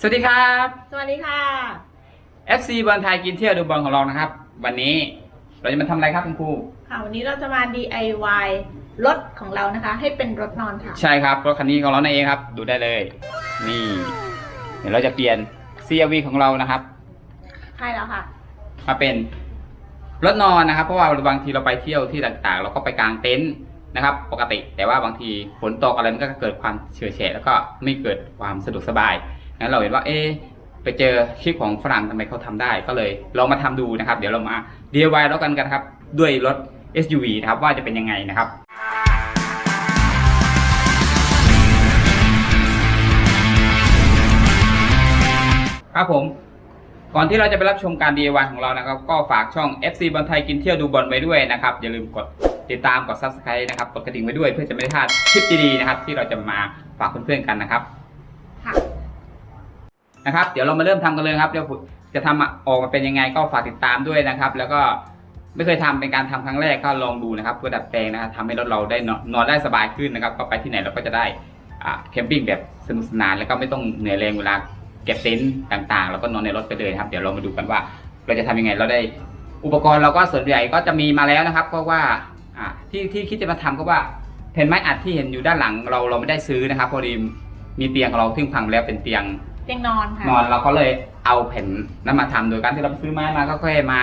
สวัสดีครับ สวัสดีค่ะ FC บอลไทยกินเที่ยวดูบอลของเรานะครับ วันนี้เราจะมาทำอะไรครับคุณครู ค่ะวันนี้เราจะมา DIY รถของเรานะคะ ให้เป็นรถนอนค่ะ ใช่ครับรถคันนี้ของเรานั่นเองครับ ดูได้เลย นี่ เดี๋ยวเราจะเปลี่ยน CRV ของเรานะครับ ใช่แล้วค่ะ มาเป็นรถนอนนะครับ เพราะว่าบางทีเราไปเที่ยวที่ต่างๆ เราก็ไปกางเต็นท์นะครับ ปกติ แต่ว่าบางทีฝนตกอะไรมันก็เกิดความเฉื่อยแฉะแล้วก็ไม่เกิดความสะดวกสบาย งั้นเราเห็นว่าเอ๊ไปเจอคลิปของฝรั่งทำไมเขาทำได้ก็เลยลองมาทำดูนะครับ เดี๋ยวเรามา DIY แล้วกันกันครับ ด้วยรถ SUV นะครับว่าจะเป็นยังไงนะครับครับผมก่อนที่เราจะไปรับชมการ DIY ของเรานะครับ ก็ฝากช่อง FC บอลไทยกินเที่ยวดูบอลไว้ด้วยนะครับ อย่าลืมกดติดตามกด Subscribe นะครับ กดกระดิ่งไว้ด้วยเพื่อจะไม่พลาดคลิปดีๆนะครับ ที่เราจะมาฝากเพื่อนๆกันนะครับ นะครับ เดี๋ยวเรามาเริ่มทำกันเลยครับ เดี๋ยวจะทำออกมาเป็นยังไงก็ฝากติดตามด้วยนะครับ แล้วก็ไม่เคยทำเป็นการทำครั้งแรกก็ลองดูนะครับเพื่อดัดแปลงนะครับทำให้รถเราได้นอนได้สบายขึ้นนะครับ ก็ไปที่ไหนเราก็จะได้แคมปิ้งแบบสนุกสนานแล้วก็ไม่ต้องเหนื่อยแรงเวลาเก็บเต็นท์ต่างๆ แล้วก็นอนในรถไปเลยครับ เดี๋ยวเรามาดูกันว่า เราจะทำยังไงเราได้อุปกรณ์เราก็ส่วนใหญ่ก็จะมีมาแล้วนะครับ เพราะว่าที่ที่คิดจะมาทำก็ว่าแผ่นไม้อัดที่เห็นอยู่ด้านหลังเราเราไม่ได้ซื้อนะครับพอดีมีเตียงของเราที่พังแล้วเป็นเตียง เตียงนอนค่ะนอนเราก็เลยเอาแผ่นนั้นมาทำโดยการที่เราไปซื้อไม้มาก็แค่ไม้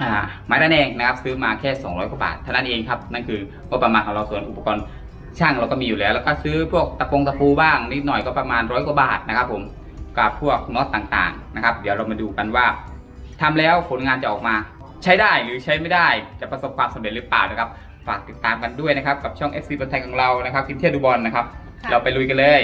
อ่าไม้ระแนงนะครับซื้อมาแค่ 200กว่าบาทเท่านั้นเองครับนั่นคือก็ประมาณของเราส่วนอุปกรณ์ช่างเราก็มีอยู่แล้ว แล้วก็ซื้อพวกตะปงตะปูบ้างนิดหน่อยก็ประมาณร้อยกว่าบาทนะครับผมกับพวกน็อตต่างๆนะครับ เดี๋ยวเรามาดูกันว่าทำแล้วผลงานจะออกมา ใช้ได้หรือใช้ไม่ได้จะประสบความสำเร็จหรือเปล่านะครับฝากติดตามกันด้วยนะครับกับช่อง FC บอลไทยของเรานะครับกินเที่ยวดูบอลนะครับค่ะเราไปลุยกันเลย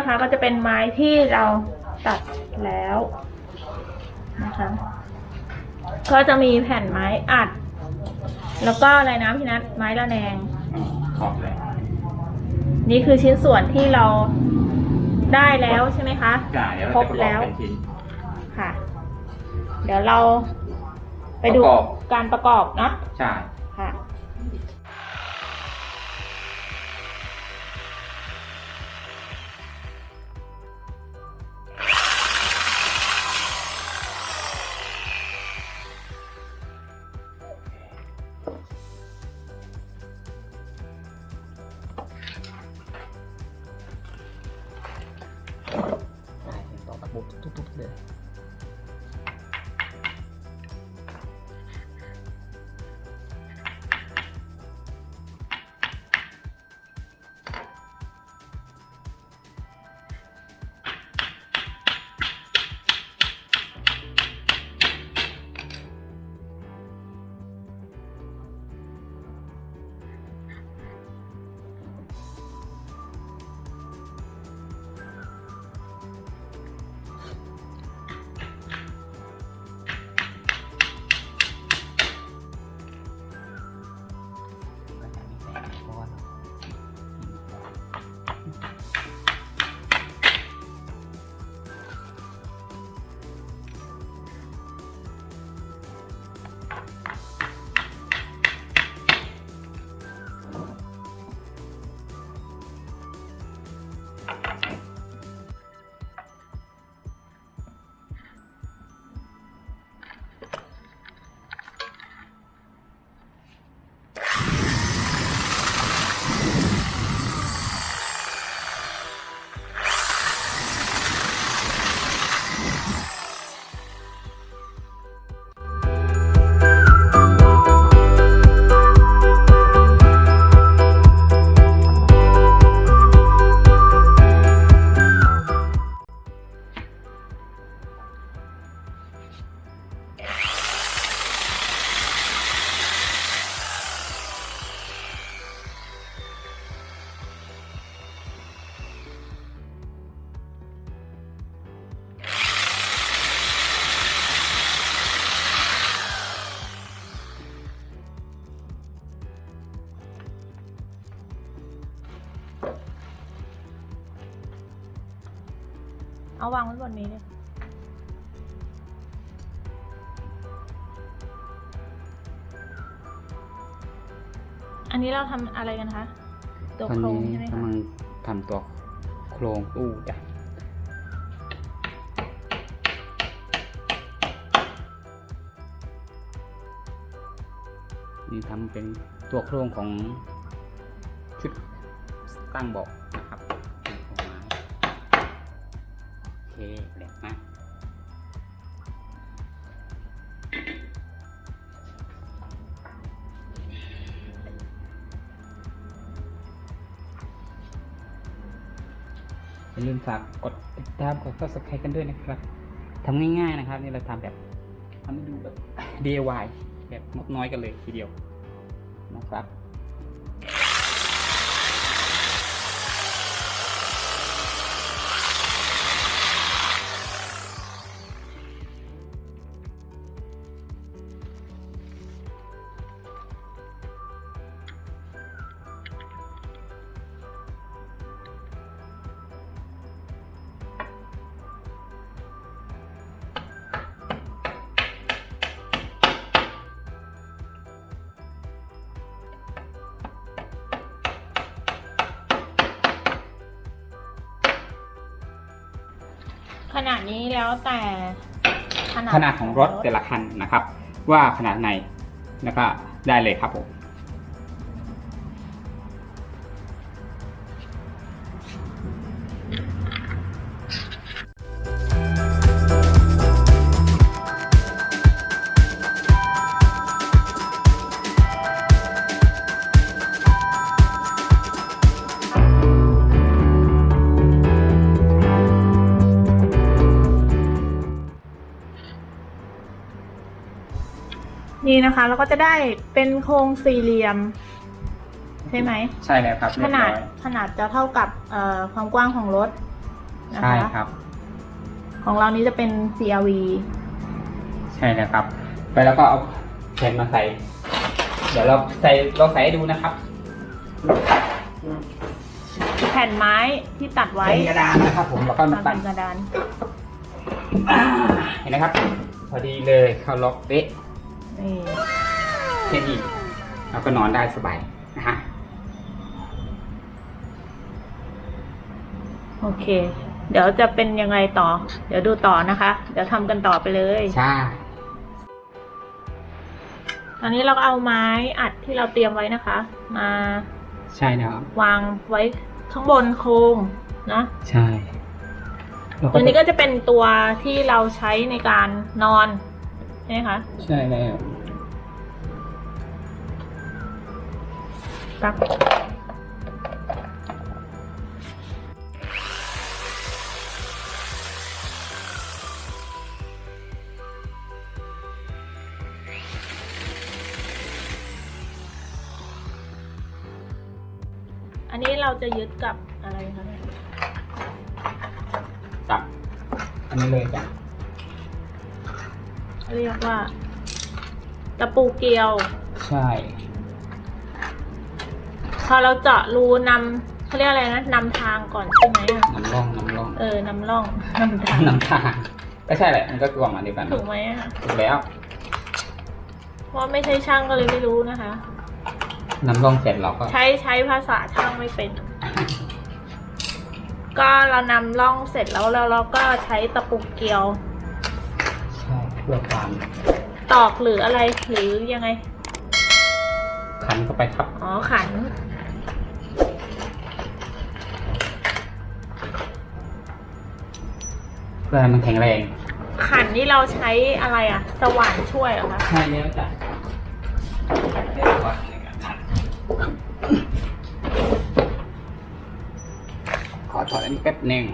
นี่นะคะ ก็จะเป็นไม้ที่เราตัดแล้วนะคะ ก็จะมีแผ่นไม้อัด แล้วก็อะไรนะพี่นัทไม้ระแนง ขอบเลยนี่คือชิ้นส่วนที่เราได้แล้วใช่ไหมคะจ่ายแล้วครบแล้วจะประกอบเป็นชิ้น ค่ะ เดี๋ยวเรา ไปดูประกอบ การประกอบเนาะใช่ ค่ะ วางไว้บนนี้เลยอันนี้เราทำอะไรกันคะ ตัวตอนโครงนี้ใช่ไหมคะ กำลังทำตัวโครงตู้จ้ะนี่ทำเป็นตัวโครงของชุดตั้งเบอกนะ แหลกมากอย่าลืมฝากกดติดตามกด subscribe กันด้วยนะครับทำง่ายๆนะครับ นี่เราทำแบบทำให้ดูแบบ DIY แบบงบน้อยกันเลยทีเดียวนะครับ ดนี้แล้วแต่ขนาดของรถแต่ละคันนะครับ ว่าขนาดไหนแล้วก็ได้เลยครับผม นี่นะคะ เราก็จะได้เป็นโครงสี่เหลี่ยม ใช่ไหม ใช่แล้วครับขนาดเรียบร้อยขนาดจะเท่ากับเอ่อความกว้างของรถนะใช่คะครับ ของเรานี้จะเป็น CRV ใช่แล้วครับ ไปแล้วก็เอาแผ่นมาใส่ เดี๋ยวเราใส่เราใส่ให้ดูนะครับแผ่นไม้ที่ตัดไว้เป็นกระดานนะครับ ผมแล้วก็มาทำตั้เป็งนกระดานอ่าเห็นนะครับ พอดีเลยเข้าล็อกเป๊ะ นี่แค่นี้เราก็นอนได้สบายนะฮะโอเค เดี๋ยวจะเป็นยังไงต่อ เดี๋ยวดูต่อนะคะ เดี๋ยวทำกันต่อไปเลย ใช่ ตอนนี้เราก็เอาไม้อัดที่เราเตรียมไว้นะคะ มาใช่แล้วครับวางไว้ข้างบนโครงนะใช่แล้วตัวนี้ก็จะเป็นตัวที่เราใช้ในการนอนใช่ไหมคะ ใช่แล้วครับอันนี้เราจะยึดกับอะไรคะเนี่ยจับอันนี้เลยจ้ะ เรียกว่า ตะปูเกลียว ใช่ พอเราเจาะรูนำเขาเรียกอะไรนะนำทางก่อนใช่ไหมอะน้ำร่องน้ำร่องเออนำร่องนำทางน้ำทางก็ใช่แหละ มันก็คือประมาณเดียวกันถูกไหมอะถูกแล้ว เพราะไม่ใช่ช่างก็เลยไม่รู้นะคะ น้ำร่องเสร็จเราก็ ใช้ใช้ภาษาช่างไม่เป็น ก็เรานำร่องเสร็จแล้วแล้วเราก็ใช้ตะปูเกลียวใช่เพื่อความตอกหรืออะไรหรือยังไง ขันเข้าไปครับ อ๋อขัน เพื่อให้มันแข็งแรงขันนี่เราใช้อะไรอะสว่านช่วยเหรอคะใช่แล้วจ้ะเดี๋ยวว่าในการขันขอถอดอันนี้แป๊บหนึ่ง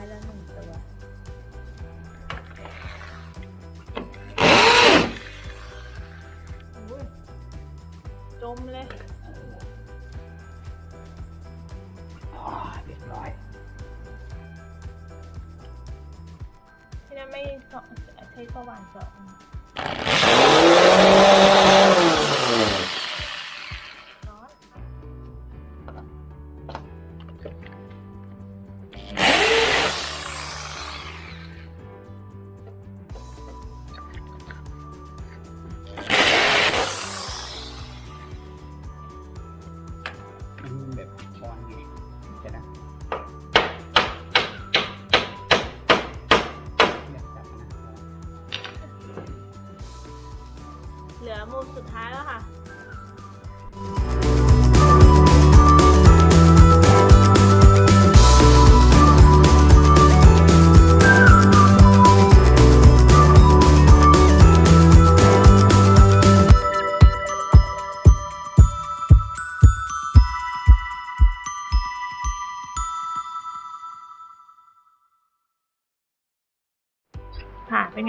อยละหนึ่งตัวจมเลยเรียบร้อยที่นั่นไม่ใช้สว่านสอง เ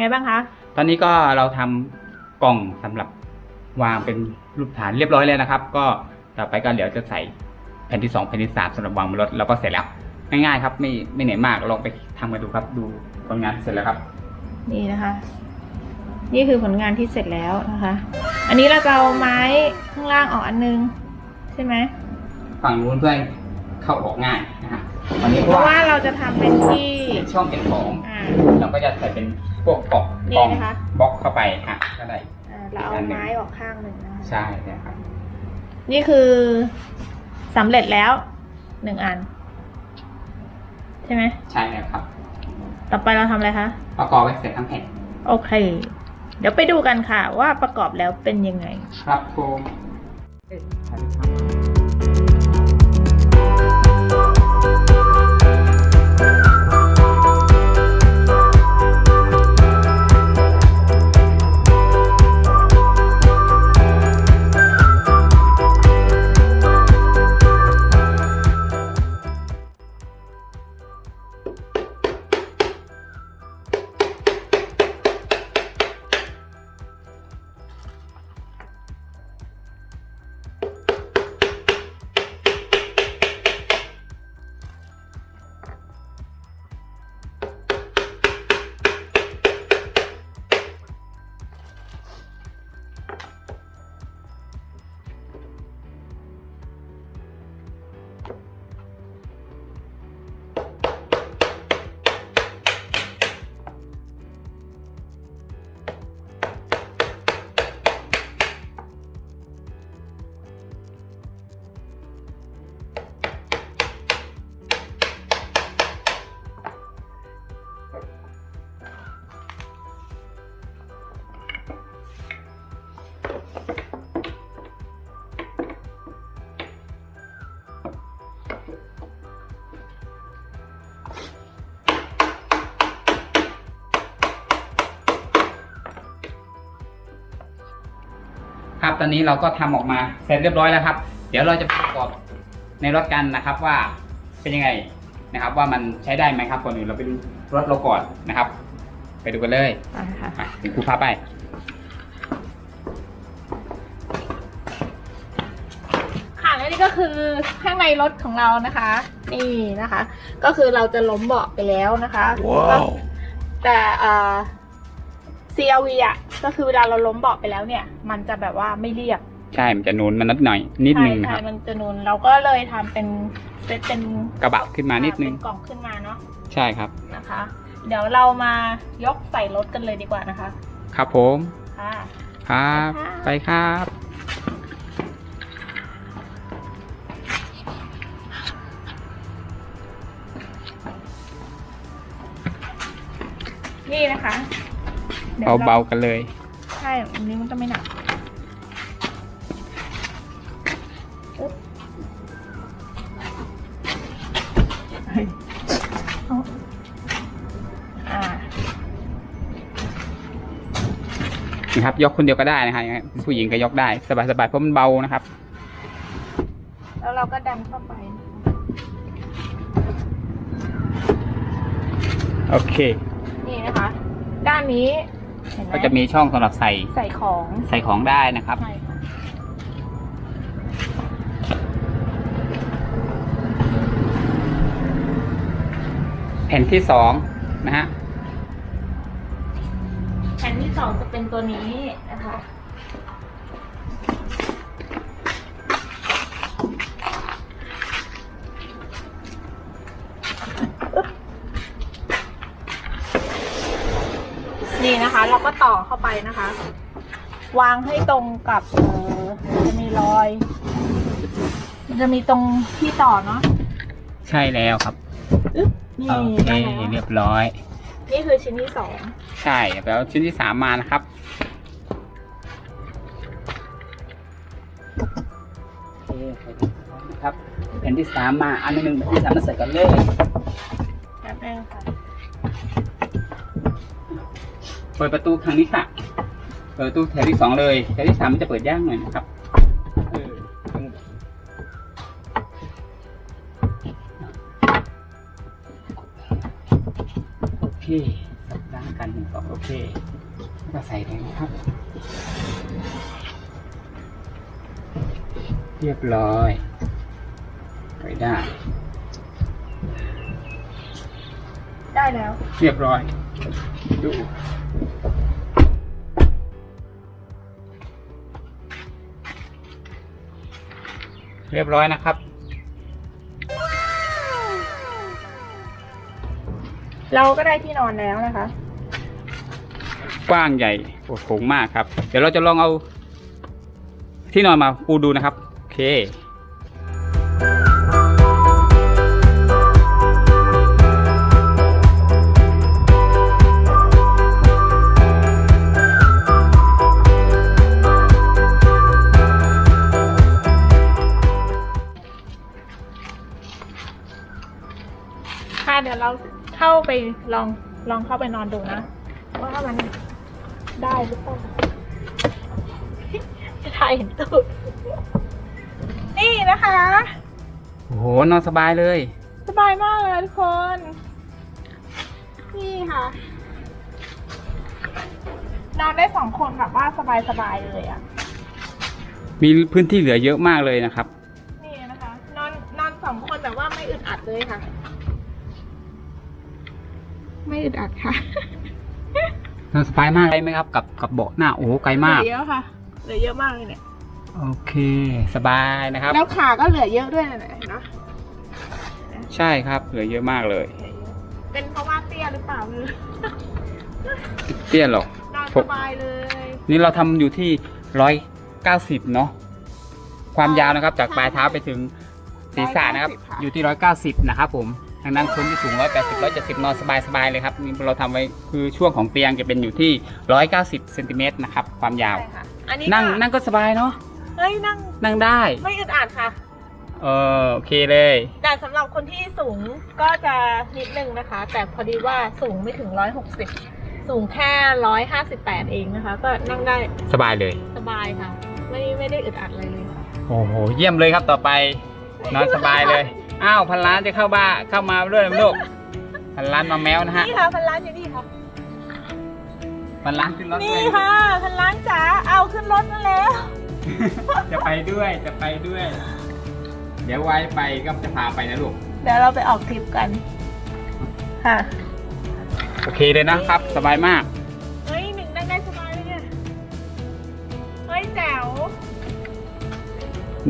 ไงบ้างคะ ตอนนี้ก็เราทำกล่องสำหรับวางเป็นรูปฐานเรียบร้อยแล้วนะครับ ก็ต่อไปก็เดี๋ยวจะใส่แผ่นที่สองแผ่นที่สามสำหรับวางบนรถแล้วก็เสร็จแล้วง่ายๆครับ ไม่ไม่เหนื่อยมากลองไปทำกันดูครับ ดูผลงานเสร็จแล้วครับ นี่นะคะ นี่คือผลงานที่เสร็จแล้วนะคะ อันนี้เราจะเอาไม้ข้างล่างออกอันนึง ใช่ไหมฝั่งนู้นเพื่อให้เข้าออกง่ายนะฮะวันนี้เพเพราะราะว่าว่าเราจะทำเป็นที่เป็นช่องเก็บของอ่าเรา ก็จะใส่เป็นพวกกล่องนี่กล่องนะคะ บล็อกเข้าไปอะก็ได้อ่าเราเอาไม้ออกข้างหนึ่งนะคะใช่นะครับนี่คือสำเร็จแล้วหนึ่งอัน ใช่ไหม ใช่แล้วครับต่อไปเราทำอะไรคะ ประกอบไว้เสร็จทั้งแผ่นโอเค เดี๋ยวไปดูกันค่ะว่าประกอบแล้วเป็นยังไง ครับผม ตอนนี้เราก็ทำออกมาเสร็จเรียบร้อยแล้วครับ เดี๋ยวเราจะประกอบในรถกันนะครับว่าเป็นยังไงนะครับ ว่ามันใช้ได้ไหมครับก่อนอื่นเราไปดูรถเราก่อนนะครับ ไปดูกันเลยไปค่ะอะเดี๋ยวครูพาไปค่ะและนี่ก็คือข้างในรถของเรานะคะ นี่นะคะ ก็คือเราจะล้มเบาะไปแล้วนะคะว้าวแต่เอ่อ CRV อะ ก็คือเวลาเราล้มเบาะไปแล้วเนี่ย มันจะแบบว่าไม่เรียบใช่ มันจะนูนมันนิดหน่อย นิดนึงนะคใช่รับใช่มันจะนูนเราก็เลยทำเป็นเซตเป็นกระบะขึ้นมานิดนึง เป็นกล่องขึ้นมาเนาะใช่ครับ นะคะ เดี๋ยวเรามายกใส่รถกันเลยดีกว่านะคะครับผม ค่ะ ครับ ไปไปค่ะครับ นี่นะคะ ดี๋ยวรเบาๆกันเลย ใช่อันนี้มันก็ไม่หนักอึ๊บเฮ้ยเอาอ่านะครับ ยกคนเดียวก็ได้นะครับผู้หญิงก็ยกได้ สบายๆเพราะมันเบานะครับ แล้วเราก็ดันเข้าไป โอเค นี่นะคะ ด้านนี้ ก็จะมีช่องสำหรับใส่ใส่ของใส่ของได้นะครับแผ่นที่สองนะฮะ แผ่นที่สองจะเป็นตัวนี้นะคะ นี่นะคะ เราก็ต่อเข้าไปนะคะ วางให้ตรงกับเออจะมีรอยมันจะมีตรงที่ต่อเนาะใช่แล้วครับอึ๊บนี่โอเคได้แล้วเรียบร้อย นี่คือชิ้นที่สองใช่แล้วชิ้นที่สามมานะครับ โอเคนะครับแผ่นที่สามมาอันหนึ่งแผ่นที่สามมาใส่กันเลยแบบนึงค่ะ ปิดประตูทางนี้ค่ะ เปิดประตูแถวที่สองเลย แถวที่สามมันจะเปิดยากหน่อยนะครับเออโอเคสับด้านกันหนึ่งสองโอเคแล้วก็ใส่เลยนะครับ เรียบร้อยไปได้ ได้แล้ว เรียบร้อย ดู เรียบร้อยนะครับ เราก็ได้ที่นอนแล้วนะคะ กว้างใหญ่โอ้โหมากครับ เดี๋ยวเราจะลองเอาที่นอนมาปูดูนะครับ โอเค ไปลองลองเข้าไปนอนดูนะ ว่ามันได้หรือเปล่าจะถ่ายเห็นตูดนี่นะคะ โอ้โห นอนสบายเลย สบายมากเลยทุกคน นี่ค่ะ นอนได้สองคนแบบว่าสบายๆเลยอะ มีพื้นที่เหลือเยอะมากเลยนะครับ อึดอัดค่ะนอนสบายมากเลยไหมครับ กับกับเบาะหน้าโอ้โหไกลมาก เหลือเยอะค่ะเหลือเยอะมากเลยเนี่ย โอเค สบายนะครับ แล้วขาก็เหลือเยอะด้วยนะเห็นไหมใช่ครับ เหลือเยอะมากเลย เป็นเพราะว่าเตี้ยหรือเปล่าไม่รู้เตี้ยหรอก นอนผสมบายเลย นี่เราทำอยู่ที่ร้อยเก้าสิบเนาะ ความยาวนะครับ จากปลายเท้าไปถึงศีรษะนะครับ อยู่ที่ร้อยเก้าสิบนะครับผม ทางด้านคนที่สูงร้อยแปดสิบร้อยเจ็ดสิบนอนสบายสบายๆเลยครับนี่เราทำไว้คือช่วงของเตียงจะเป็นอยู่ที่ร้อยเก้าสิบเซนติเมตรนะครับความยาวใช่ค่ะอันนี้นั่งก็นั่งก็สบายเนาะเฮ้ยนั่งนั่งได้ ไม่อึดอัดค่ะเออโอเคเลย แต่สำหรับคนที่สูงก็จะนิดนึงนะคะ แต่พอดีว่าสูงไม่ถึงร้อยหกสิบสูงแค่ร้อยห้าสิบแปดเองนะคะ ก็นั่งได้สบายเลย สบายค่ะ ไม่ไม่ได้อึดอัดอะไรเลยค่ะโอ้โห เยี่ยมเลยครับต่อไป นอนสบายเลย อ้าวพันล้านจะเข้าบ้านเข้ามาด้วยนะลูกพันล้านมาแมวนะฮะนี่ค่ะพันล้านอยู่นี่ค่ะพันล้านขึ้นรถนี่ด้วยค่ะพันล้านจ๋าเอาขึ้นรถมาแล้ว จะไปด้วยจะไปด้วย เดี๋ยวไว้ไปก็จะพาไปนะลูกเดี๋ยวเราไปออกทริปกัน ค่ะโอเคเลยนะครับ สบายมาก เฮ้ยหนึ่งนั่งได้สบายเลยเนี่ยเฮ้ยแจ๋ว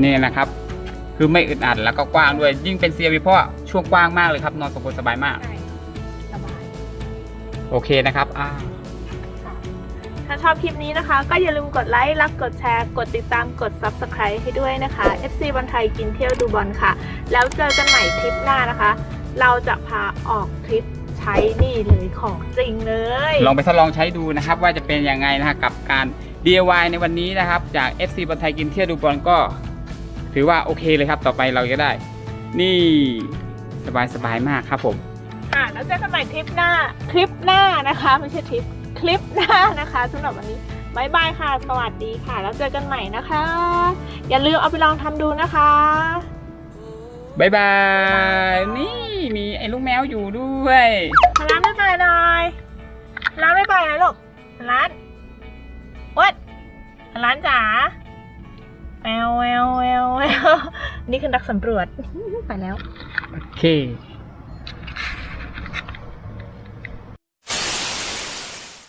นี่นะครับ คือไม่อึดอัดแล้วก็กว้างด้วย ยิ่งเป็นเซียวีเพราะว่าช่วงกว้างมากเลยครับ นอนสบายสบายมาก ใช่สบาย โอเคนะครับอ่าถ้าชอบคลิปนี้นะคะ ก็อย่าลืมกดไลค์รักกดแชร์ กดติดตามกด Subscribe ให้ด้วยนะคะ FC บอลไทยกินเที่ยวดูบอลค่ะ แล้วเจอกันใหม่ทริปหน้านะคะ เราจะพาออกทริปใช้นี่เลยของจริงเลย ลองไปทดลองใช้ดูนะครับ ว่าจะเป็นยังไงนะฮะกับการ DIY ในวันนี้นะครับ จาก FC บอลไทยกินเที่ยวดูบอลก็ ถือว่าโอเคเลยครับ ต่อไปเราจะได้ นี่สบายสบายๆมากครับผมค่ะแล้วเจอกันใหม่ทริปหน้าคลิปหน้านะคะไม่ใช่ทริปคลิปหน้านะคะสำหรับวันนี้บายบายค่ะ สวัสดีค่ะ แล้วเจอกันใหม่นะคะ อย่าลืมเอาไปลองทำดูนะคะบายบาย นี่มีไอ้ลูกแมวอยู่ด้วยร้านไม่ไปหน่อยร้านไม่ไปนะลูกร้านวัดร้านจ๋า แววแววแววแววนี่คือนักสำรวจ ไปแล้ว โอเค